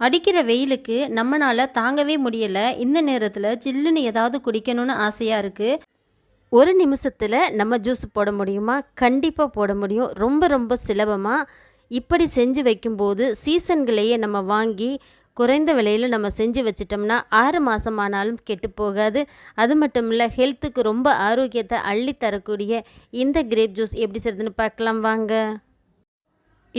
அடிக்கிற வெயிலுக்கு நம்மளால் தாங்கவே முடியலை. இந்த நேரத்தில் சில்லுன்னு ஏதாவது குடிக்கணும்னு ஆசையாக இருக்குது ஒரு நிமிஷத்தில் நம்ம ஜூஸ் போட முடியுமா? கண்டிப்பாக போட முடியும். ரொம்ப ரொம்ப சுலபமாக இப்படி செஞ்சு வைக்கும்போது சீசன்களையே நம்ம வாங்கி குறைந்த விலையில் நம்ம செஞ்சு வச்சிட்டோம்னா ஆறு மாதம் ஆனாலும் கெட்டு போகாது. அது மட்டும் இல்லை ஹெல்த்துக்கு ரொம்ப ஆரோக்கியத்தை அள்ளி தரக்கூடிய இந்த கிரேப் ஜூஸ் எப்படி செய்யுதுன்னு பார்க்கலாம் வாங்க.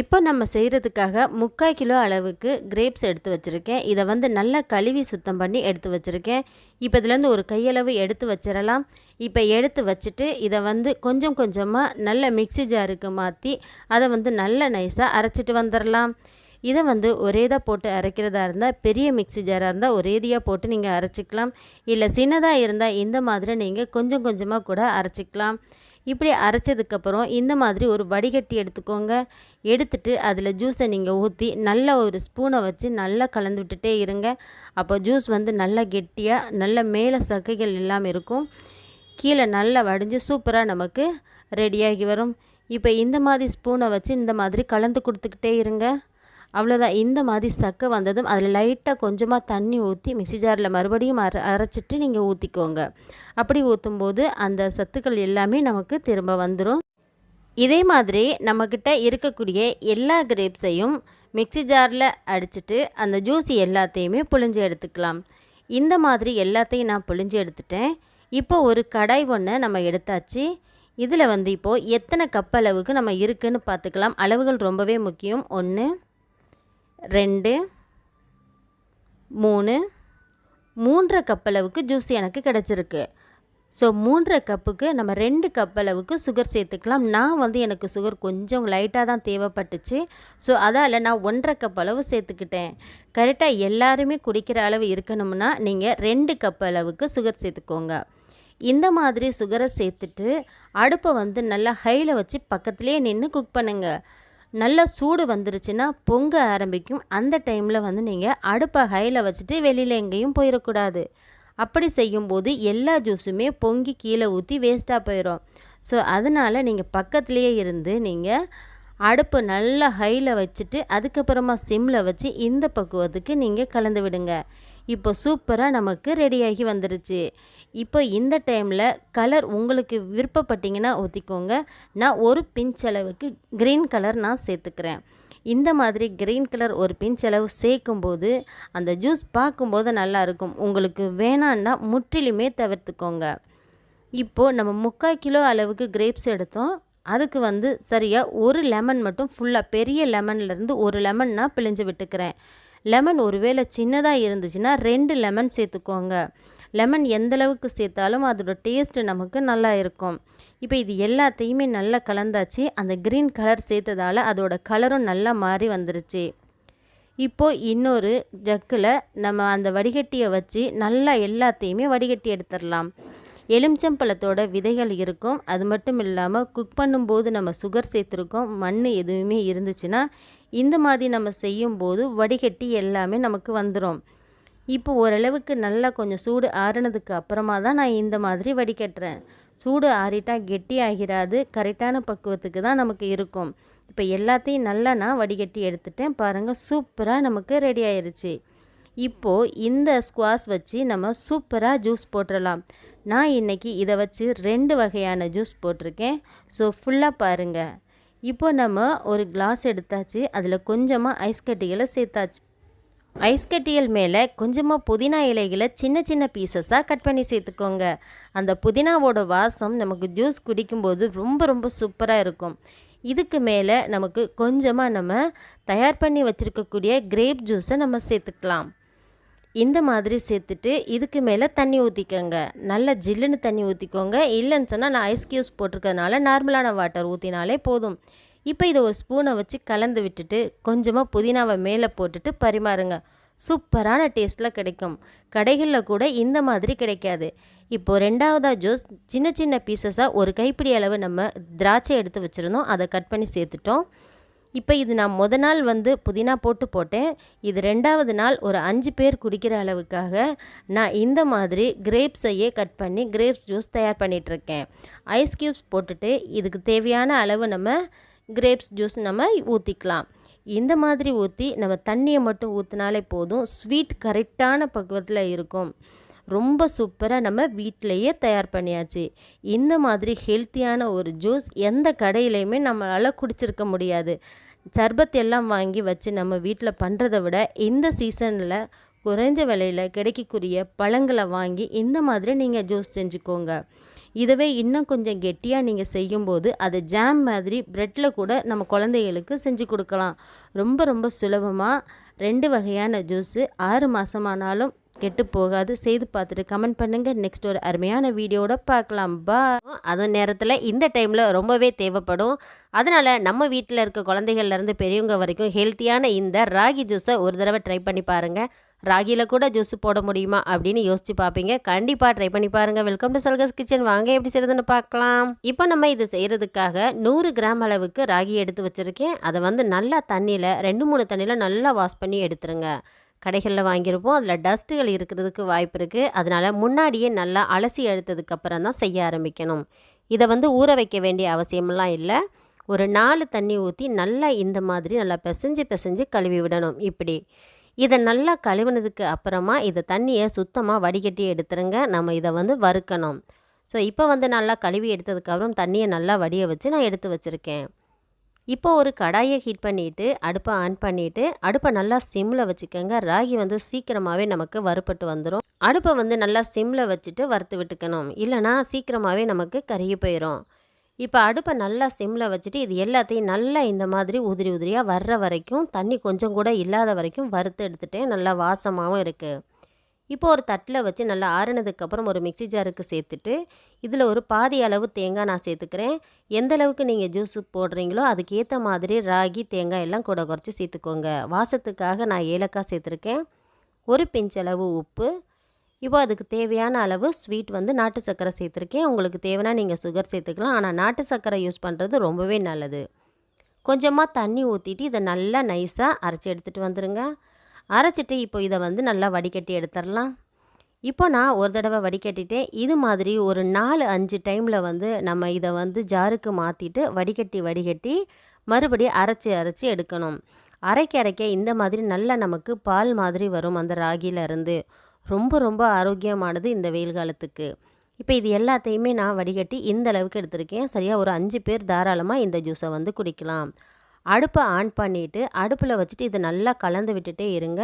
இப்போ நம்ம செய்கிறதுக்காக முக்கால் கிலோ அளவுக்கு கிரேப்ஸ் எடுத்து வச்சுருக்கேன். இதை வந்து நல்லா கழுவி சுத்தம் பண்ணி எடுத்து வச்சுருக்கேன். இப்போ இதுலேருந்து ஒரு கையளவு எடுத்து வச்சிடலாம். இப்போ எடுத்து வச்சுட்டு இதை வந்து கொஞ்சம் கொஞ்சமாக நல்ல மிக்ஸி ஜாருக்கு மாற்றி அதை வந்து நல்ல நைஸாக அரைச்சிட்டு வந்துடலாம். இதை வந்து ஒரேதாக போட்டு அரைக்கிறதா இருந்தால் பெரிய மிக்ஸி ஜாராக இருந்தால் ஒரேதியாக போட்டு நீங்கள் அரைச்சிக்கலாம். இல்லை சின்னதாக இருந்தால் இந்த மாதிரி நீங்கள் கொஞ்சம் கொஞ்சமாக கூட அரைச்சிக்கலாம். இப்படி அரைச்சதுக்கப்புறம் இந்த மாதிரி ஒரு வடிகட்டி எடுத்துக்கோங்க. எடுத்துட்டு அதில் ஜூஸை நீங்கள் ஊற்றி நல்ல ஒரு ஸ்பூனை வச்சு நல்லா கலந்து விட்டுட்டே இருங்க. அப்போ ஜூஸ் வந்து நல்லா கெட்டியாக நல்ல மேலே சக்கைகள் இல்லாமல் இருக்கும். கீழே நல்லா வடிஞ்சு சூப்பராக நமக்கு ரெடியாகி வரும். இப்போ இந்த மாதிரி ஸ்பூனை வச்சு இந்த மாதிரி கலந்து கொடுத்துக்கிட்டே இருங்க. அவ்வளோதான் இந்த மாதிரி சக்கை வந்ததும் அதில் லைட்டாக கொஞ்சமாக தண்ணி ஊற்றி மிக்ஸி ஜாரில் மறுபடியும் அரை அரைச்சிட்டு நீங்கள் ஊற்றிக்கோங்க அப்படி ஊற்றும்போது அந்த சத்துக்கள் எல்லாமே நமக்கு திரும்ப வந்துடும் இதே மாதிரி நம்மக்கிட்ட இருக்கக்கூடிய எல்லா கிரேப்ஸையும் மிக்ஸி ஜாரில் அடிச்சிட்டு அந்த ஜூஸ் எல்லாத்தையுமே புழிஞ்சு எடுத்துக்கலாம். இந்த மாதிரி எல்லாத்தையும் நான் புழிஞ்சு எடுத்துட்டேன். இப்போ ஒரு கடாய் ஒன்று நம்ம எடுத்தாச்சு. இதில் வந்து இப்போது எத்தனை கப் அளவுக்கு நம்ம இருக்குதுன்னு பார்த்துக்கலாம். அளவுகள் ரொம்பவே முக்கியம். ஒன்று ரெண்டு மூணு. மூன்றரை கப் அளவுக்கு ஜூஸ் எனக்கு கிடச்சிருக்கு. ஸோ மூன்றரை கப்புக்கு நம்ம ரெண்டு கப் அளவுக்கு சுகர் சேர்த்துக்கலாம். நான் வந்து எனக்கு சுகர் கொஞ்சம் லைட்டாக தான் தேவைப்பட்டுச்சு. ஸோ அதால் நான் ஒன்றரை கப் அளவு சேர்த்துக்கிட்டேன் கரெக்டாக எல்லாருமே குடிக்கிற அளவு இருக்கணும்னா நீங்கள் ரெண்டு கப் அளவுக்கு சுகர் சேர்த்துக்கோங்க. இந்த மாதிரி சுகரை சேர்த்துட்டு அடுப்பை வந்து நல்லா ஹையில் வச்சு பக்கத்துலேயே நின்று குக் பண்ணுங்கள் நல்லா சூடு வந்துருச்சுன்னா பொங்க ஆரம்பிக்கும். அந்த டைமில் வந்து நீங்கள் அடுப்பை ஹையில் வச்சுட்டு வெளியில் எங்கேயும் போயிடக்கூடாது அப்படி செய்யும்போது எல்லா ஜூஸுமே பொங்கி கீழே ஊற்றி வேஸ்ட்டாக போயிடும் ஸோ அதனால் நீங்கள் பக்கத்துலேயே இருந்து நீங்கள் அடுப்பு நல்லா ஹையில் வச்சுட்டு அதுக்கப்புறமா சிம்மில் வச்சு இந்த பக்குவத்துக்கு நீங்கள் கலந்து விடுங்க. இப்போ சூப்பராக நமக்கு ரெடியாகி வந்துருச்சு. இப்போ இந்த டைமில் கலர் உங்களுக்கு விருப்பப்பட்டீங்கன்னா ஊற்றிக்கோங்க நான் ஒரு பிஞ்ச் அளவுக்கு க்ரீன் கலர் நான் சேர்த்துக்கிறேன். இந்த மாதிரி க்ரீன் கலர் ஒரு பிஞ்ச் அளவு சேர்க்கும்போது அந்த ஜூஸ் பார்க்கும்போது நல்லாயிருக்கும். உங்களுக்கு வேணான்னா முற்றிலுமே தவிர்த்துக்கோங்க. இப்போது நம்ம முக்கால் கிலோ அளவுக்கு கிரேப்ஸ் எடுத்தோம். அதுக்கு வந்து சரியாக ஒரு லெமன் மட்டும் ஃபுல்லாக பெரிய லெமன்லேருந்து ஒரு லெமன் நான் பிழிஞ்சு விட்டுக்கிறேன். லெமன் ஒருவேளை சின்னதாக இருந்துச்சுன்னா ரெண்டு லெமன் சேர்த்துக்கோங்க. லெமன் எந்தளவுக்கு சேர்த்தாலும் அதோட டேஸ்ட்டு நமக்கு நல்லா இருக்கும். இப்போ இது எல்லாத்தையுமே நல்லா கலந்தாச்சு. அந்த க்ரீன் கலர் சேர்த்ததால் அதோட கலரும் நல்லா மாறி வந்துருச்சு. இப்போது இன்னொரு ஜக்கில் நம்ம அந்த வடிகட்டியை வச்சு நல்லா எல்லாத்தையுமே வடிகட்டி எடுத்துடலாம். எலுமிச்சம்பழத்தோட விதைகள் இருக்கும். அது மட்டும் இல்லாமல் குக் பண்ணும்போது நம்ம சுகர் சேர்த்துருக்கோம். மண் எதுவுமே இருந்துச்சுன்னா இந்த மாதிரி நம்ம செய்யும்போது வடிகட்டி எல்லாமே நமக்கு வந்துடும் இப்போ ஓரளவுக்கு நல்லா கொஞ்சம் சூடு ஆறுனதுக்கு அப்புறமா தான் நான் இந்த மாதிரி வடிகட்டுறேன் சூடு ஆறிட்டா கெட்டி ஆகிறாது கரெக்டான பக்குவத்துக்கு தான் நமக்கு இருக்கும். இப்போ எல்லாத்தையும் நல்லா நான் வடிகட்டி எடுத்துட்டேன். பாருங்கள் சூப்பராக நமக்கு ரெடி ஆயிடுச்சு இப்போது இந்த ஸ்குவாஷ் வச்சு நம்ம சூப்பராக ஜூஸ் போட்டுடலாம் நான் இன்றைக்கி இதை வச்சு ரெண்டு வகையான ஜூஸ் போட்டிருக்கேன். ஸோ ஃபுல்லாக பாருங்கள் இப்போ நம்ம ஒரு கிளாஸ் எடுத்தாச்சு. அதில் கொஞ்சமாக ஐஸ் கட்டிகளை சேர்த்தாச்சு. ஐஸ் கட்டியல் மேலே கொஞ்சமாக புதினா இலைகளை சின்ன சின்ன பீசஸாக கட் பண்ணி சேர்த்துக்கோங்க. அந்த புதினாவோட வாசம் நமக்கு ஜூஸ் குடிக்கும்போது ரொம்ப ரொம்ப சூப்பராக இருக்கும். இதுக்கு மேலே நமக்கு கொஞ்சமாக நம்ம தயார் பண்ணி வச்சுருக்கக்கூடிய கிரேப் ஜூஸை நம்ம சேர்த்துக்கலாம். இந்த மாதிரி சேர்த்துட்டு இதுக்கு மேலே தண்ணி ஊற்றிக்கோங்க நல்ல ஜில்லுன்னு தண்ணி ஊற்றிக்கோங்க இல்லைன்னு சொன்னால் நான் ஐஸ் க்யூஸ் போட்டிருக்கறனால நார்மலான வாட்டர் ஊற்றினாலே போதும். இப்போ இதை ஒரு ஸ்பூனை வச்சு கலந்து விட்டுட்டு கொஞ்சமாக புதினாவை மேலே போட்டுட்டு பரிமாறுங்க. சூப்பரான டேஸ்ட்டில் கிடைக்கும். கடைகளில் கூட இந்த மாதிரி கிடைக்காது. இப்போது ரெண்டாவதாக ஜூஸ் சின்ன சின்ன பீசஸாக ஒரு கைப்பிடி அளவு நம்ம திராட்சை எடுத்து வச்சுருந்தோம். அதை கட் பண்ணி சேர்த்துட்டோம். இப்போ இது நான் முத நாள் வந்து புதினா போட்டு போட்டேன். இது ரெண்டாவது நாள் ஒரு அஞ்சு பேர் குடிக்கிற அளவுக்காக நான் இந்த மாதிரி கிரேப்ஸையே கட் பண்ணி கிரேப்ஸ் ஜூஸ் தயார் பண்ணிகிட்ருக்கேன் ஐஸ் க்யூப்ஸ் போட்டுட்டு இதுக்கு தேவையான அளவு நம்ம கிரேப்ஸ் ஜூஸ் நம்ம ஊற்றிக்கலாம் இந்த மாதிரி ஊற்றி நம்ம தண்ணியை மட்டும் ஊற்றினாலே போதும். ஸ்வீட் கரெக்டான பக்குவத்தில் இருக்கும். ரொம்ப சூப்பராக நம்ம வீட்டிலையே தயார் பண்ணியாச்சு. இந்த மாதிரி ஹெல்த்தியான ஒரு ஜூஸ் எந்த கடையிலையுமே நம்மளால் குடிச்சிருக்க முடியாது. சர்பத் எல்லாம் வாங்கி வச்சு நம்ம வீட்டில் பண்ணுறதை விட இந்த சீசனில் குறைஞ்ச விலையில் கிடைக்கக்கூடிய பழங்களை வாங்கி இந்த மாதிரி நீங்கள் ஜூஸ் செஞ்சுக்கோங்க. இதுவே இன்னும் கொஞ்சம் கெட்டியாக நீங்கள் செய்யும்போது அது ஜாம் மாதிரி ப்ரெட்டில் கூட நம்ம குழந்தைகளுக்கு செஞ்சு கொடுக்கலாம். ரொம்ப ரொம்ப சுலபமாக ரெண்டு வகையான ஜூஸு ஆறு மாதமானாலும் கெட்டு போகாது. செய்து பார்த்துட்டு கமெண்ட் பண்ணுங்கள் நெக்ஸ்ட் ஒரு அருமையான வீடியோட பார்க்கலாம். பா அதுவும் நேரத்தில் இந்த டைமில் ரொம்பவே தேவைப்படும். அதனால் நம்ம வீட்டில் இருக்க குழந்தைகள்லேருந்து பெரியவங்க வரைக்கும் ஹெல்த்தியான இந்த ராகி ஜூஸை ஒரு தடவை ட்ரை பண்ணி பாருங்கள் ராகியில் கூட ஜூஸ் போட முடியுமா அப்படின்னு யோசிச்சு பார்ப்பீங்க கண்டிப்பாக ட்ரை பண்ணி பாருங்கள் வெல்கம் டு சல்கஸ் கிச்சன் வாங்க எப்படி செய்யறதுன்னு பார்க்கலாம் இப்போ நம்ம இது செய்கிறதுக்காக நூறு கிராம் அளவுக்கு ராகி எடுத்து வச்சுருக்கேன். அதை வந்து நல்லா தண்ணியில் ரெண்டு மூணு தண்ணியில் நல்லா வாஷ் பண்ணி எடுத்துருங்க. கடைகளில் வாங்கியிருப்போம். அதில் டஸ்ட்டுகள் இருக்கிறதுக்கு வாய்ப்பு இருக்குது அதனால் முன்னாடியே நல்லா அலசி எடுத்ததுக்கப்புறம் தான் செய்ய ஆரம்பிக்கணும். இதை வந்து ஊற வைக்க வேண்டிய அவசியமெல்லாம் இல்லை. ஒரு நாலு தண்ணி ஊற்றி நல்லா இந்த மாதிரி நல்லா பிசைஞ்சு பிசைஞ்சு கழுவி விடணும். இப்படி இதை நல்லா கழுவினதுக்கு அப்புறமா இதை தண்ணியை சுத்தமாக வடிகட்டி எடுத்துருங்க. நம்ம இதை வந்து வறுக்கணும். ஸோ இப்போ வந்து நல்லா கழுவி எடுத்ததுக்கப்புறம் தண்ணியை நல்லா வடிய வச்சு நான் எடுத்து வச்சுருக்கேன். இப்போ ஒரு கடாயை ஹீட் பண்ணிவிட்டு அடுப்பை ஆன் பண்ணிவிட்டு அடுப்பை நல்லா சிம்மில் வச்சுக்கோங்க. ராகி வந்து சீக்கிரமாகவே நமக்கு வறுப்பட்டு வந்துடும் அடுப்பை வந்து நல்லா சிம்மில் வச்சுட்டு வறுத்து விட்டுக்கணும். இல்லைனா சீக்கிரமாகவே நமக்கு கருகி போயிடும் இப்போ அடுப்பை நல்லா சிம்மில் வச்சுட்டு இது எல்லாத்தையும் நல்லா இந்த மாதிரி உதிரி உதிரியாக வர்ற வரைக்கும் தண்ணி கொஞ்சம் கூட இல்லாத வரைக்கும் வறுத்து எடுத்துகிட்டேன் நல்லா வாசமாகவும் இருக்குது இப்போ ஒரு தட்டில் வச்சு நல்லா ஆறுனதுக்கப்புறம் ஒரு மிக்சி ஜாருக்கு சேர்த்துட்டு இதில் ஒரு பாதி அளவு தேங்காய் நான் சேர்த்துக்கிறேன். எந்த அளவுக்கு நீங்கள் ஜூஸ் போடுறீங்களோ அதுக்கேற்ற மாதிரி ராகி தேங்காய் எல்லாம் கூட குறைச்சி சேர்த்துக்கோங்க. வாசத்துக்காக நான் ஏலக்காய் சேர்த்துருக்கேன். ஒரு பிஞ்ச் அளவு உப்பு இப்போ அதுக்கு தேவையான அளவு ஸ்வீட் வந்து நாட்டு சர்க்கரை சேர்த்துருக்கேன். உங்களுக்கு தேவைன்னா நீங்கள் சுகர் சேர்த்துக்கலாம். ஆனால் நாட்டு சர்க்கரை யூஸ் பண்ணுறது ரொம்பவே நல்லது. கொஞ்சமாக தண்ணி ஊற்றிட்டு இதை நல்லா நைஸாக அரைச்சி எடுத்துகிட்டு வந்துடுங்க அரைச்சிட்டு இப்போ இதை வந்து நல்லா வடிகட்டி எடுத்துடலாம். இப்போ நான் ஒரு தடவை வடிகட்டிட்டேன். இது மாதிரி ஒரு நாலு அஞ்சு டைமில் வந்து நம்ம இதை வந்து ஜாருக்கு மாற்றிட்டு வடிகட்டி வடிகட்டி மறுபடியும் அரைச்சி அரைச்சி எடுக்கணும். அரைக்க அரைக்க இந்த மாதிரி நல்லா நமக்கு பால் மாதிரி வரும் அந்த ராகியிலேருந்து ரொம்ப ரொம்ப ஆரோக்கியமானது இந்த வெயில் காலத்துக்கு. இப்போ இது எல்லாத்தையுமே நான் வடிகட்டி இந்த அளவுக்கு எடுத்திருக்கேன். சரியாக ஒரு அஞ்சு பேர் தாராளமாக இந்த ஜூஸை வந்து குடிக்கலாம். அடுப்பை ஆன் பண்ணிவிட்டு அடுப்பில் வச்சுட்டு இதை நல்லா கலந்து விட்டுட்டே இருங்க.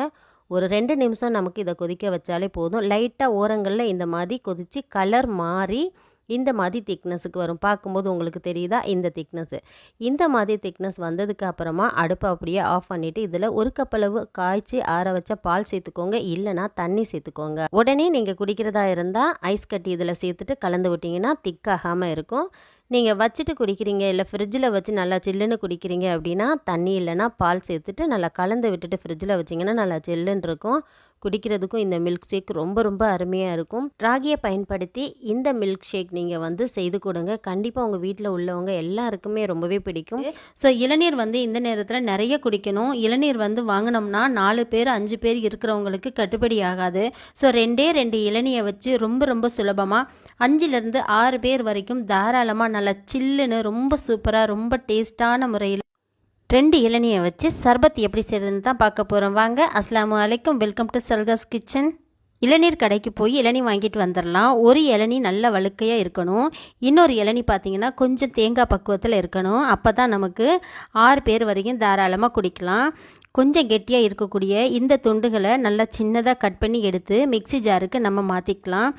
ஒரு ரெண்டு நிமிஷம் நமக்கு இதை கொதிக்க வச்சாலே போதும். லைட்டாக ஓரங்களில் இந்த மாதிரி கொதித்து கலர் மாறி இந்த மாதிரி திக்னஸுக்கு வரும். பார்க்கும்போது உங்களுக்கு தெரியுதா? இந்த திக்னஸ்ஸு இந்த மாதிரி திக்னஸ் வந்ததுக்கு அப்புறமா அடுப்பை அப்படியே ஆஃப் பண்ணிவிட்டு இதில் ஒரு கப்பளவு காய்ச்சி ஆற வச்ச பால் சேர்த்துக்கோங்க. இல்லைனா தண்ணி சேர்த்துக்கோங்க. உடனே நீங்கள் குடிக்கிறதா இருந்தால் ஐஸ் கட்டி இதில் சேர்த்துட்டு கலந்து விட்டிங்கன்னா திக்காகாமல் இருக்கும். நீங்கள் வச்சுட்டு குடிக்கிறீங்க இல்லை ஃப்ரிட்ஜில் வச்சு நல்லா சில்லுன்னு குடிக்கிறீங்க அப்படின்னா தண்ணி இல்லைன்னா பால் சேர்த்துட்டு நல்லா கலந்து விட்டுட்டு ஃப்ரிட்ஜில் வச்சிங்கன்னா நல்லா சில்லுன்னு இருக்கும். குடிக்கிறதுக்கும் இந்த மில்க் ஷேக் ரொம்ப ரொம்ப அருமையாக இருக்கும். ராகியை பயன்படுத்தி இந்த மில்க் ஷேக் நீங்கள் வந்து செய்து கொடுங்க. கண்டிப்பாக உங்கள் வீட்டில் உள்ளவங்க எல்லாருக்குமே ரொம்பவே பிடிக்கும். ஸோ இளநீர் வந்து இந்த நேரத்தில் நிறைய குடிக்கணும். இளநீர் வந்து வாங்கினோம்னா நாலு பேர் அஞ்சு பேர் இருக்கிறவங்களுக்கு கட்டுப்படி ஆகாது. ஸோ ரெண்டே ரெண்டு இளநியை வச்சு ரொம்ப ரொம்ப சுலபமாக அஞ்சுலேருந்து ஆறு பேர் வரைக்கும் தாராளமாக நல்லா சில்லுன்னு ரொம்ப சூப்பராக ரொம்ப டேஸ்ட்டான முறையில் ரெண்டு இளநியை வச்சு சர்பத் எப்படி செய்யறதுன்னு தான் பார்க்க போகிறோம் வாங்க அஸ்லாமு அலைக்கும். Welcome to Salkas kitchen. இளநீர் கடைக்கு போய் இளநீ வாங்கிட்டு வந்துடலாம் ஒரு இளநீ நல்ல வழுக்கையாக இருக்கணும். இன்னொரு இளநி பார்த்திங்கன்னா கொஞ்சம் தேங்காய் பக்குவத்தில் இருக்கணும். அப்போ தான் நமக்கு ஆறு பேர் வரைக்கும் தாராளமாக குடிக்கலாம். கொஞ்சம் கெட்டியாக இருக்கக்கூடிய இந்த துண்டுகளை நல்லா சின்னதாக கட் பண்ணி எடுத்து மிக்ஸி ஜாருக்கு நம்ம மாற்றிக்கலாம்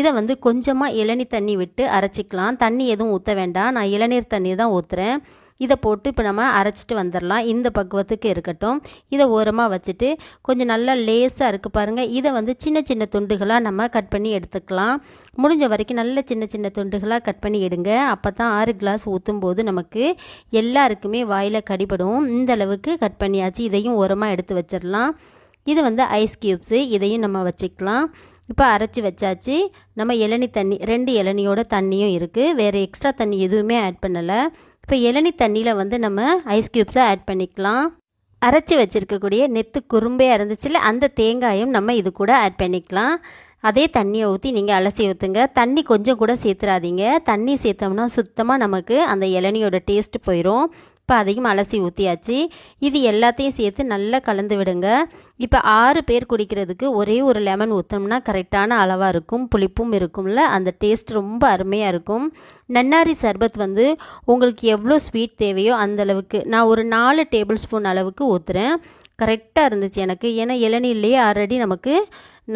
இதை வந்து கொஞ்சமாக இளநீர் தண்ணி விட்டு அரைச்சிக்கலாம். தண்ணி எதுவும் ஊற்ற வேண்டாம். நான் இளநீர் தண்ணி தான் ஊற்றுறேன் இதை போட்டு இப்போ நம்ம அரைச்சிட்டு வந்துடலாம் இந்த பக்குவத்துக்கு இருக்கட்டும். இதை ஓரமாக வச்சுட்டு கொஞ்சம் நல்லா லேஸாக இருக்குது பாருங்கள் இதை வந்து சின்ன சின்ன துண்டுகளாக நம்ம கட் பண்ணி எடுத்துக்கலாம். முடிஞ்ச வரைக்கும் நல்ல சின்ன சின்ன துண்டுகளாக கட் பண்ணி எடுங்க. அப்போ தான் ஆறு கிளாஸ் ஊற்றும் போது நமக்கு எல்லாருக்குமே வாயில் கடிபடும். இந்த அளவுக்கு கட் பண்ணியாச்சு. இதையும் ஓரமாக எடுத்து வச்சிடலாம் இது வந்து ஐஸ் க்யூப்ஸு இதையும் நம்ம வச்சுக்கலாம். இப்போ அரைச்சி வச்சாச்சு. நம்ம இளநி தண்ணி ரெண்டு இளநியோட தண்ணியும் இருக்குது வேறு எக்ஸ்ட்ரா தண்ணி எதுவுமே ஆட் பண்ணலை. இப்போ இளநி தண்ணியில் வந்து நம்ம ஐஸ் க்யூப்ஸை ஆட் பண்ணிக்கலாம். அரைச்சி வச்சுருக்கக்கூடிய நெத்து குறும்பையாக இருந்துச்சுல அந்த தேங்காயும் நம்ம இது கூட ஆட் பண்ணிக்கலாம். அதே தண்ணியை ஊற்றி நீங்கள் அலசி ஊற்றுங்க தண்ணி கொஞ்சம் கூட சேர்த்துறாதீங்க. தண்ணி சேர்த்தோம்னா சுத்தமாக நமக்கு அந்த இளநியோட டேஸ்ட் போயிடும் இப்போ அதையும் அலசி ஊற்றியாச்சு இது எல்லாத்தையும் சேர்த்து நல்லா கலந்து விடுங்க. இப்போ ஆறு பேர் குடிக்கிறதுக்கு ஒரே ஒரு லெமன் ஊற்றோம்னா கரெக்டான அளவாக இருக்கும் புளிப்பும் இருக்கும்ல. அந்த டேஸ்ட் ரொம்ப அருமையாக இருக்கும். நன்னாரி சர்பத் வந்து உங்களுக்கு எவ்வளோ ஸ்வீட் தேவையோ அந்தளவுக்கு நான் ஒரு நாலு டேபிள் ஸ்பூன் அளவுக்கு ஊற்றுறேன் கரெக்டாக இருந்துச்சு எனக்கு. ஏன்னா இளநீர்லேயே ஆல்ரெடி நமக்கு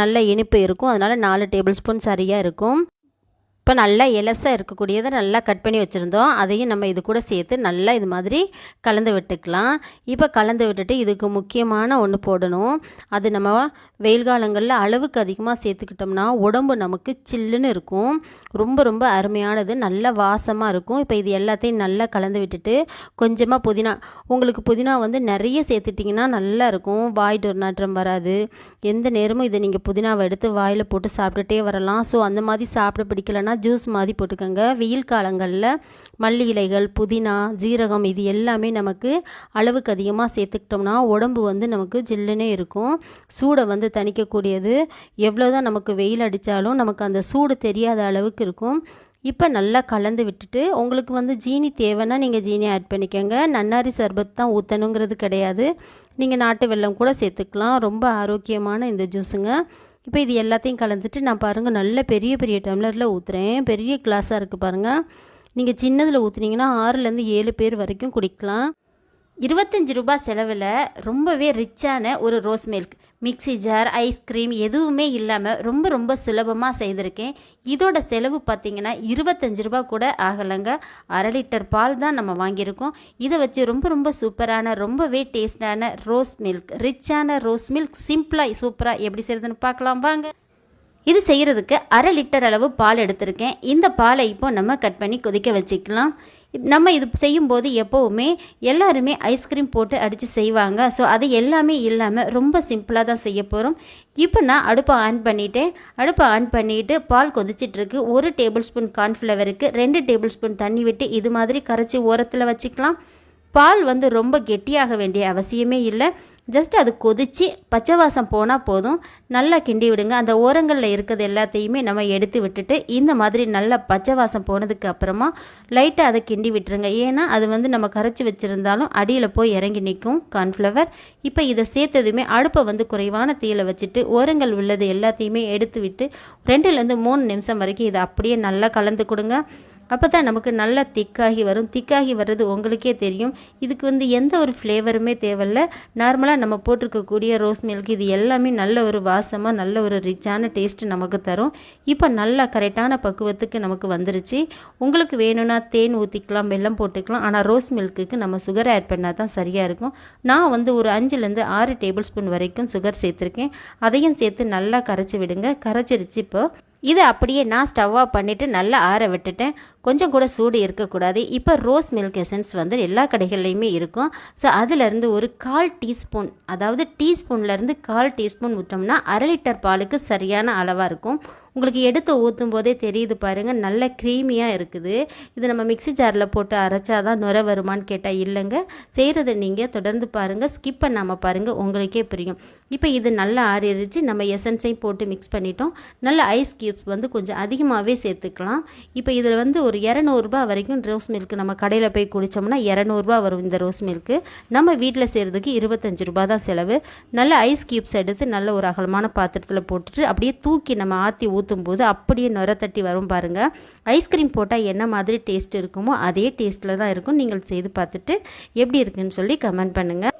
நல்ல இனிப்பு இருக்கும். அதனால் நாலு டேபிள் ஸ்பூன் சரியாக இருக்கும். இப்போ நல்லா எலசாக இருக்கக்கூடியதை நல்லா கட் பண்ணி வச்சுருந்தோம். அதையும் நம்ம இது கூட சேர்த்து நல்லா இது மாதிரி கலந்து விட்டுக்கலாம். இப்போ கலந்து விட்டுட்டு இதுக்கு முக்கியமான ஒன்று போடணும். அது நம்ம வெயில் காலங்களில் அளவுக்கு அதிகமாக சேர்த்துக்கிட்டோம்னா உடம்பு நமக்கு சில்லுன்னு இருக்கும். ரொம்ப ரொம்ப அருமையானது. நல்ல வாசமாக இருக்கும். இப்போ இது எல்லாத்தையும் நல்லா கலந்து விட்டுட்டு கொஞ்சமாக புதினா உங்களுக்கு புதினா வந்து நிறைய சேர்த்துட்டிங்கன்னா நல்லா இருக்கும். வாய் துர்நாற்றம் வராது. எந்த நேரமும் இதை நீங்கள் புதினாவை எடுத்து வாயில் போட்டு சாப்பிட்டுட்டே வரலாம். ஸோ அந்த மாதிரி சாப்பிட பிடிக்கலன்னா ஜூஸ் மாதிரி போட்டுக்கோங்க. வெயில் காலங்களில் மல்லி இலைகள் புதினா ஜீரகம் இது எல்லாமே நமக்கு அளவுக்கு அதிகமாக சேர்த்துக்கிட்டோம்னா உடம்பு வந்து நமக்கு ஜில்லுனே இருக்கும். சூடை வந்து தணிக்கக்கூடியது. எவ்வளோ தான் நமக்கு வெயில் அடித்தாலும் நமக்கு அந்த சூடு தெரியாத அளவுக்கு இருக்கும். இப்போ நல்லா கலந்து விட்டுட்டு உங்களுக்கு வந்து ஜீனி தேவைன்னா நீங்கள் ஜீனி ஆட் பண்ணிக்கோங்க. நன்னாரி சர்பத் தான் ஊற்றணுங்கிறது கிடையாது. நீங்கள் நாட்டு வெல்லம் கூட சேர்த்துக்கலாம். ரொம்ப ஆரோக்கியமான இந்த ஜூஸுங்க. இப்போ இது எல்லாத்தையும் கலந்துட்டு நான் பாருங்கள் நல்ல பெரிய பெரிய டம்ளரில் ஊற்றுறேன் பெரிய கிளாஸாக இருக்குது பாருங்கள் நீங்கள் சின்னதில் ஊற்றுனீங்கன்னா ஆறுலேருந்து ஏழு பேர் வரைக்கும் குடிக்கலாம். இருபத்தஞ்சி ரூபாய் செலவில் ரொம்பவே ரிச்சான ஒரு rose milk. Mixie jar ice cream எதுவுமே இல்லாமல் ரொம்ப ரொம்ப சுலபமாக செய்திருக்கேன். இதோட செலவு பார்த்திங்கன்னா இருபத்தஞ்சி ரூபா கூட ஆகலைங்க. அரை லிட்டர் பால் தான் நம்ம வாங்கியிருக்கோம். இதை வச்சு ரொம்ப ரொம்ப சூப்பரான ரொம்பவே டேஸ்டான ரோஸ் மில்க். ரிச்சான ரோஸ் மில்க் சிம்பிளாக சூப்பராக எப்படி செய்கிறதுன்னு பார்க்கலாம் வாங்க. இது செய்கிறதுக்கு அரை லிட்டர் அளவு பால் எடுத்திருக்கேன். இந்த பாலை இப்போ நம்ம கட் பண்ணி கொதிக்க வச்சுக்கலாம். நம்ம இது செய்யும்போது எப்போவுமே எல்லாருமே ஐஸ்கிரீம் போட்டு அடித்து செய்வாங்க. ஸோ அது எல்லாமே இல்லாமல் ரொம்ப சிம்பிளாக தான் செய்ய போகிறோம் இப்போ நான் அடுப்பை ஆன் பண்ணிட்டேன். அடுப்பை ஆன் பண்ணிவிட்டு பால் கொதிச்சிட்ருக்கு. ஒரு டேபிள் ஸ்பூன் கார்ன்ஃப்ளவருக்கு ரெண்டு டேபிள் ஸ்பூன் தண்ணி விட்டு இது மாதிரி கரைச்சி ஓரத்தில் வச்சுக்கலாம். பால் வந்து ரொம்ப கெட்டியாக வேண்டிய அவசியமே இல்லை. ஜஸ்ட் அது கொதித்து பச்சை வாசம் போனால் போதும். நல்லா கிண்டி விடுங்க. அந்த ஓரங்களில் இருக்கிறது எல்லாத்தையுமே நம்ம எடுத்து விட்டுட்டு இந்த மாதிரி நல்லா பச்சை வாசம் போனதுக்கு அப்புறமா லைட்டாக அதை கிண்டி விட்டுருங்க. ஏன்னா அது வந்து நம்ம கரைச்சி வச்சுருந்தாலும் அடியில் போய் இறங்கி நிற்கும் கார்ன்ஃப்ளவர். இப்போ இதை சேர்த்ததுமே அடுப்பை வந்து குறைவான தீயில் வச்சுட்டு ஓரங்கள் உள்ளது எல்லாத்தையுமே எடுத்து விட்டு ரெண்டுலேருந்து மூணு நிமிஷம் வரைக்கும் இதை அப்படியே நல்லா கலந்து கொடுங்க. அப்போ தான் நமக்கு நல்லா திக்காகி வரும். திக்காகி வர்றது உங்களுக்கே தெரியும். இதுக்கு வந்து எந்த ஒரு ஃப்ளேவருமே தேவையில்ல. நார்மலாக நம்ம போட்டிருக்கக்கூடிய ரோஸ் மில்க் இது எல்லாமே நல்ல ஒரு வாசமாக நல்ல ஒரு ரிச்சான டேஸ்ட்டு நமக்கு தரும். இப்போ நல்லா கரெக்டான பக்குவத்துக்கு நமக்கு வந்துருச்சு. உங்களுக்கு வேணும்னா தேன் ஊற்றிக்கலாம் வெல்லம் போட்டுக்கலாம். ஆனால் ரோஸ் மில்க்குக்கு நம்ம சுகர் ஆட் பண்ணால் தான் சரியாக இருக்கும். நான் வந்து ஒரு அஞ்சுலேருந்து ஆறு டேபிள் ஸ்பூன் வரைக்கும் சுகர் சேர்த்துருக்கேன். அதையும் சேர்த்து நல்லா கரைச்சி விடுங்க. கரைச்சிருச்சு இப்போ. இது அப்படியே நான் ஸ்டவ் ஆஃப் பண்ணிவிட்டு நல்லா ஆற விட்டுட்டேன். கொஞ்சம் கூட சூடு இருக்கக்கூடாது. இப்போ ரோஸ் மில்க் எசன்ஸ் வந்து எல்லா கடைகள்லையுமே இருக்கும். ஸோ அதிலேருந்து ஒரு கால் டீஸ்பூன் அதாவது டீஸ்பூன்லேருந்து கால் டீஸ்பூன் ஊற்றோம்னா அரை லிட்டர் பாலுக்கு சரியான அளவாக இருக்கும். உங்களுக்கு எடுத்து ஊற்றும் போதே தெரியுது பாருங்கள் நல்ல க்ரீமியாக இருக்குது. இது நம்ம மிக்ஸி ஜாரில் போட்டு அரைச்சா தான் நுர வருமான்னு கேட்டால் இல்லைங்க. செய்கிறத நீங்கள் தொடர்ந்து பாருங்கள் ஸ்கிப் பண்ணாமல் பாருங்கள் உங்களுக்கே புரியும். இப்போ இது நல்லா ஆறிடுச்சு நம்ம எசன்ஸையும் போட்டு மிக்ஸ் பண்ணிட்டோம். நல்ல ஐஸ் கியூப்ஸ் வந்து கொஞ்சம் அதிகமாகவே சேர்த்துக்கலாம். இப்போ இதில் வந்து ஒரு இரநூறுபா வரைக்கும் ரோஸ் மில்க் நம்ம கடையில் போய் குடித்தோம்னா இரநூறுபா வரும் இந்த ரோஸ் மில்க்கு நம்ம வீட்டில் செய்கிறதுக்கு இருபத்தஞ்சு ரூபா தான் செலவு. நல்ல ஐஸ் கியூப்ஸ் எடுத்து நல்ல ஒரு அகலமான பாத்திரத்தில் போட்டுட்டு அப்படியே தூக்கி நம்ம ஆற்றி ஊற்றும் போது அப்படியே நுர தட்டி வரும் பாருங்கள் ஐஸ்கிரீம் போட்டால் என்ன மாதிரி டேஸ்ட் இருக்குமோ அதே டேஸ்ட்டில் தான் இருக்கும். நீங்கள் செய்து பார்த்துட்டு எப்படி இருக்குன்னு சொல்லி கமெண்ட் பண்ணுங்கள்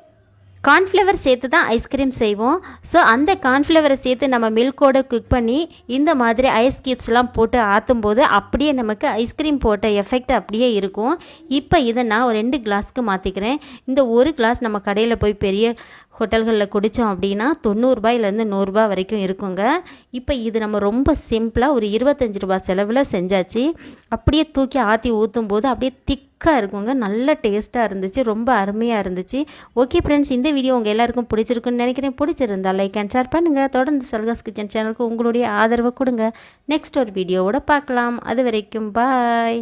கார்ன்ஃப்ளவர் சேர்த்து தான் ஐஸ்கிரீம் செய்வோம். ஸோ அந்த கார்ன்ஃப்ளவரை சேர்த்து நம்ம மில்கோட குக் பண்ணி இந்த மாதிரி ஐஸ் கியூப்ஸ்லாம் போட்டு ஆற்றும் போது அப்படியே நமக்கு ஐஸ்கிரீம் போட்ட எஃபெக்ட் அப்படியே இருக்கும். இப்போ இதை நான் ஒரு ரெண்டு கிளாஸ்க்கு மாற்றிக்கிறேன் இந்த ஒரு கிளாஸ் நம்ம கடையில் போய் பெரிய ஹோட்டல்களில் குடித்தோம் அப்படின்னா தொண்ணூறுபாயிலேருந்து நூறுரூபா வரைக்கும் இருக்குங்க. இப்போ இது நம்ம ரொம்ப சிம்பிளாக ஒரு இருபத்தஞ்சி ரூபா செலவில் செஞ்சாச்சு. அப்படியே தூக்கி ஆற்றி ஊற்றும் போது அப்படியே திக் திக்காக இருக்குங்க. நல்ல டேஸ்ட்டாக இருந்துச்சு. ரொம்ப அருமையாக இருந்துச்சு. ஓகே ஃப்ரெண்ட்ஸ் இந்த வீடியோ உங்கள் எல்லாருக்கும் பிடிச்சிருக்குன்னு நினைக்கிறேன். பிடிச்சிருந்தா லைக் அண்ட் ஷேர் பண்ணுங்கள் தொடர்ந்து சல்காஸ் கிச்சன் சேனலுக்கு உங்களுடைய ஆதரவை கொடுங்க. நெக்ஸ்ட் ஒரு வீடியோவோட பார்க்கலாம். அது வரைக்கும் பாய்